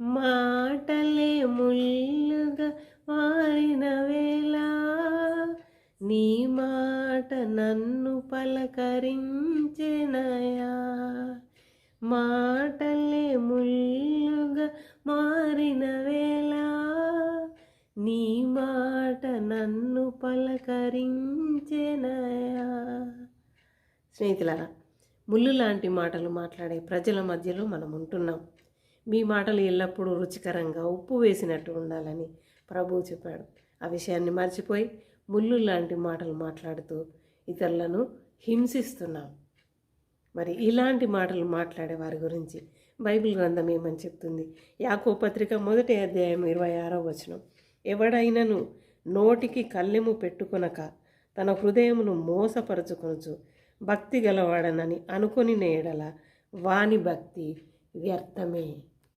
మాటలే ముల్లుగా మారిన వేళ. నీ మాట నన్ను పలకరించెనయా. మాటలే ముల్లుగా మారిన వేళ. నీ మాట నన్ను పలకరించెనయా. స్నేహితులారా ముళ్ళు లాంటి మాటలు మాట్లాడే ప్రజల మధ్యలో మనం ఉంటున్నాం. మీ మాటలు ఎల్లప్పుడూ రుచికరంగా ఉప్పు వేసినట్టు ఉండాలని ప్రభువు చెప్పాడు. ఆ విషయాన్ని మర్చిపోయి ముళ్ళు లాంటి మాటలు మాట్లాడుతూ ఇతరులను హింసిస్తున్నాం. మరి ఇలాంటి మాటలు మాట్లాడే వారి గురించి బైబిల్ గ్రంథం ఏమని చెప్తుంది? యాకో పత్రిక మొదటి అధ్యాయం ఇరవై ఆరో వచనం. ఎవడైనను నోటికి కళ్ళెము పెట్టుకొనక తన హృదయమును మోసపరచుకొనచ్చు భక్తి గలవాడనని అనుకొని నేడల వాని భక్తి వ్యర్థమే.